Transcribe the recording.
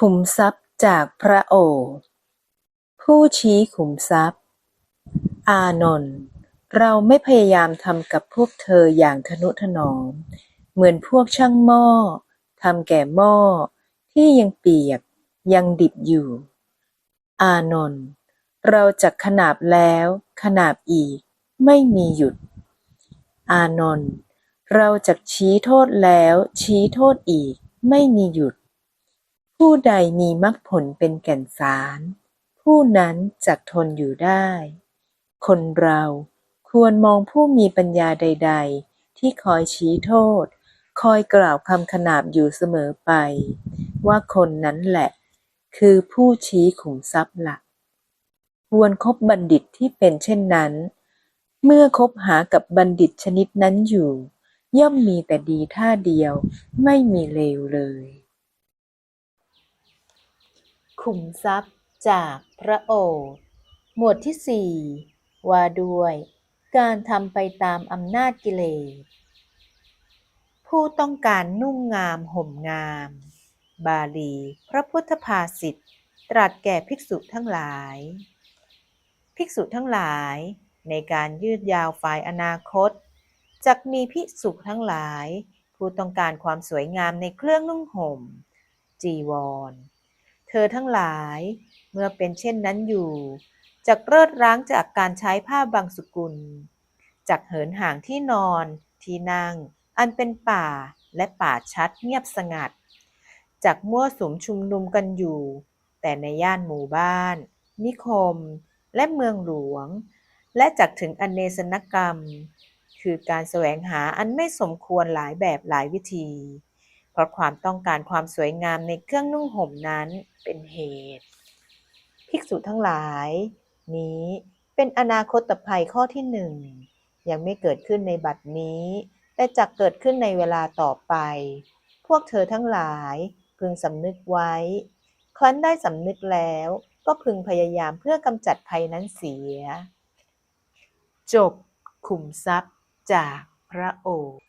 ขุมทรัพย์จากพระโอษฐ์ผู้ชี้ขุมทรัพย์ อานนท์เราไม่พยายามทำกับพวกเธออย่างทนุถนอม เหมือนพวกช่างหม้อทำแก่หม้อที่ยังเปียกยังดิบอยู่ อานนท์เราจักขนาบแล้วขนาบอีก ไม่มีหยุด อานนท์เราจักชี้โทษแล้วชี้โทษอีก ไม่มีหยุด ผู้ใดมีมรรคผลเป็นแก่นสาร ผู้นั้นจักทนอยู่ได้ คนเราควรมองผู้มีปัญญาใด ๆ ที่คอยชี้โทษ คอยกล่าวคำขนาบอยู่เสมอไป ว่าคนนั้นแหละ คือผู้ชี้ขุมทรัพย์หลัก ควรคบบัณฑิตที่เป็นเช่นนั้น เมื่อคบหากับบัณฑิตชนิดนั้นอยู่ ย่อมมีแต่ดีท่าเดียวไม่มีเลวเลย ขุมทรัพย์จากพระโอษฐ์หมวดที่สี่ว่าด้วยการทำไปตามอำนาจกิเลส ผู้ต้องการนุ่งงามห่มงาม บาลี พระพุทธภาษิตตรัสแก่ภิกษุทั้งหลาย ภิกษุทั้งหลายในการยืดยาวฝ่ายอนาคตจักมีภิกษุทั้งหลาย ผู้ต้องการความสวยงามในเครื่องนุ่งห่ม จีวร เธอทั้งหลาย เมื่อเป็นเช่นนั้นอยู่จักเลิดร้างจากการใช้ผ้าบางสุกุลจักเหินห่างที่นอนที่นั่ง อันเป็นป่าและป่าชัดเงียบสงัดจักมั่วสุมชุมนุมกันอยู่ แต่ในย่านหมู่บ้าน นิคม และเมืองหลวง และจักถึงอเนสนกรรม คือการแสวงหาอันไม่สมควรหลายแบบหลายวิธี เพราะความต้องการความสวยงามในเครื่องนุ่งห่มนั้นเป็นเหตุ ภิกษุทั้งหลาย นี้เป็นอนาคตภัยข้อที่หนึ่งยังไม่เกิดขึ้นในบัดนี้ แต่จะเกิดขึ้นในเวลาต่อไป พวกเธอทั้งหลายพึงสำนึกไว้ ครั้นได้สำนึกแล้วก็พึงพยายามเพื่อกำจัดภัยนั้นเสีย จบขุมทรัพย์จากพระโอษฐ์